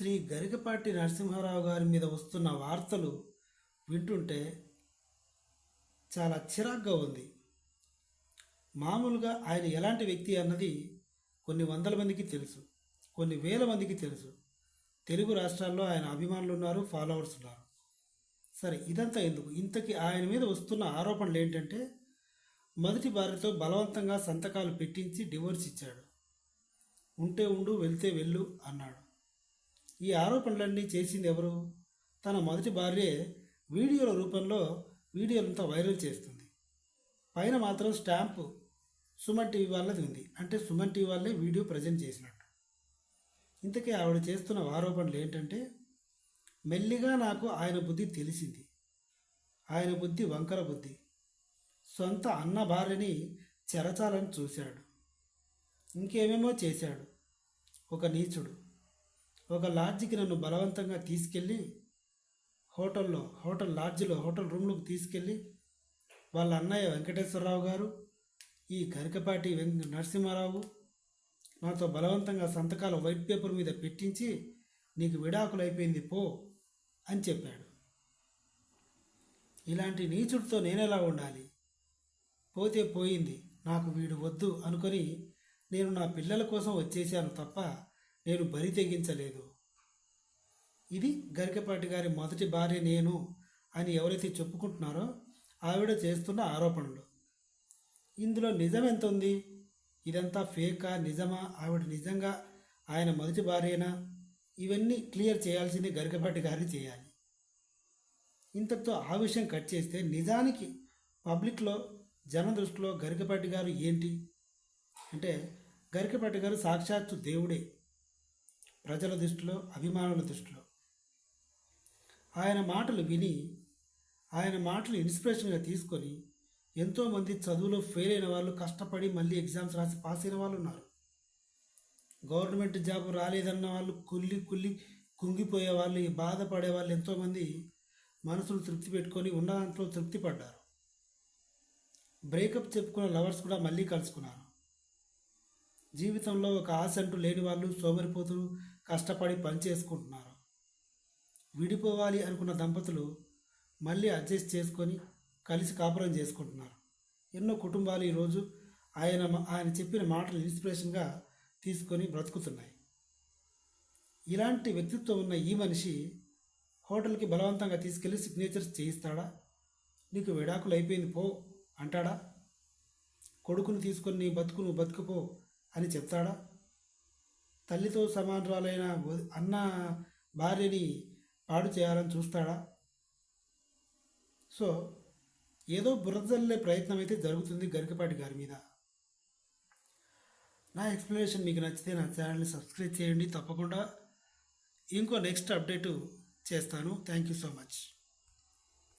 శ్రీ గరికపాటి నరసింహారావు గారి మీద వస్తున్న వార్తలు వింటుంటే చాలా చిరాగ్గా ఉంది. మామూలుగా ఆయన ఎలాంటి వ్యక్తి అన్నది కొన్ని వందల మందికి తెలుసు కొన్ని వేల మందికి తెలుసు. తెలుగు రాష్ట్రాల్లో ఆయన అభిమానులు ఉన్నారు ఫాలోవర్స్ ఉన్నారు. సరే ఇదంతా ఎందుకు? ఇంతకీ ఆయన మీద వస్తున్న ఆరోపణలు ఏంటంటే మొదటి భార్యతో బలవంతంగా సంతకాలు పెట్టించి డివోర్స్ ఇచ్చాడు. ఉంటే ఉండు వెళ్తే వెళ్ళు అన్నాడు. ఈ ఆరోపణలన్నీ చేసింది ఎవరు? తన మొదటి భార్యే వీడియోల రూపంలో వీడియోలంతా వైరల్ చేస్తుంది. పైన మాత్రం స్టాంపు సుమన్ టీవీ వాళ్ళది ఉంది. అంటే సుమన్ టీవీ వాళ్ళే వీడియో ప్రజెంట్ చేసినట్టు. ఇంతకీ ఆవిడ చేస్తున్న ఆరోపణలు ఏంటంటే మెల్లిగా నాకు ఆయన బుద్ధి తెలిసింది. ఆయన బుద్ధి వంకర బుద్ధి. సొంత అన్న భార్యని చెరచాలని చూశాడు. ఇంకేమేమో చేశాడు. ఒక నీచుడు. ఒక లాడ్జికి నన్ను బలవంతంగా తీసుకెళ్ళి హోటల్లో హోటల్ లాడ్జిలో హోటల్ రూమ్లోకి తీసుకెళ్ళి వాళ్ళ అన్నయ్య వెంకటేశ్వరరావు గారు ఈ కరికపాటి వెంక నరసింహారావు నాతో బలవంతంగా సంతకాలు వైట్ పేపర్ మీద పెట్టించి నీకు విడాకులు అయిపోయింది పో అని చెప్పాడు. ఇలాంటి నీచుడితో నేనెలా ఉండాలి? పోతే పోయింది నాకు వీడు వద్దు అనుకొని నేను నా పిల్లల కోసం వచ్చేసాను తప్ప నేను బరి తెగించలేదు. ఇది గరికపాటి గారి మొదటి భార్య నేను అని ఎవరైతే చెప్పుకుంటున్నారో ఆవిడ చేస్తున్న ఆరోపణలు. ఇందులో నిజం ఎంత ఉంది ఇదంతా ఫేకా నిజమా? ఆవిడ నిజంగా ఆయన మొదటి భార్యనా? ఇవన్నీ క్లియర్ చేయాల్సింది గరికపాటి గారి చేయాలి. ఇంతటితో ఆ విషయం కట్ చేస్తే నిజానికి పబ్లిక్లో జన దృష్టిలో గరికపాటి గారు ఏంటి? అంటే గరికపాటి గారు సాక్షాత్తు దేవుడే. ప్రజల దృష్టిలో అభిమానుల దృష్టిలో. ఆయన మాటలు విని ఆయన మాటలు ఇన్స్పిరేషన్గా తీసుకొని ఎంతోమంది చదువులో ఫెయిల్ అయిన వాళ్ళు కష్టపడి మళ్ళీ ఎగ్జామ్స్ రాసి పాస్ అయిన వాళ్ళు ఉన్నారు. గవర్నమెంట్ జాబ్ రాలేదన్న వాళ్ళు కుల్లి కుల్లి కుంగిపోయే వాళ్ళు బాధపడే వాళ్ళు ఎంతోమంది మనసులు తృప్తి పెట్టుకొని ఉన్న దాంట్లో తృప్తి పడ్డారు. బ్రేకప్ చెప్పుకున్న లవర్స్ కూడా మళ్ళీ కలుసుకున్నారు. జీవితంలో ఒక ఆశ అంటూ లేని వాళ్ళు సోమరిపోతులు కష్టపడి పని చేసుకుంటున్నారు. విడిపోవాలి అనుకున్న దంపతులు మళ్ళీ అడ్జస్ట్ చేసుకొని కలిసి కాపురం చేసుకుంటున్నారు. ఎన్నో కుటుంబాలు ఈరోజు ఆయన ఆయన చెప్పిన మాటలు ఇన్స్పిరేషన్గా తీసుకొని బ్రతుకుతున్నాయి. ఇలాంటి వ్యక్తిత్వం ఉన్న ఈ మనిషి హోటల్కి బలవంతంగా తీసుకెళ్ళి సిగ్నేచర్స్ చేయిస్తాడా? నీకు విడాకులు అయిపోయింది పో అంటాడా? కొడుకుని తీసుకొని నీ బతుకు నువ్వు బతుకుపో అని చెప్తాడా? తల్లితో సమానరాలైన అన్న భార్యని పాడు చేయాలని చూస్తాడా? సో ఏదో బురదల్లే ప్రయత్నం అయితే జరుగుతుంది గరికపాటి గారి మీద. నా ఎక్స్ప్లెనేషన్ మీకు నచ్చితే నా ఛానల్ని సబ్స్క్రైబ్ చేయండి. తప్పకుండా ఇంకో నెక్స్ట్ అప్డేటు చేస్తాను. Thank you so much.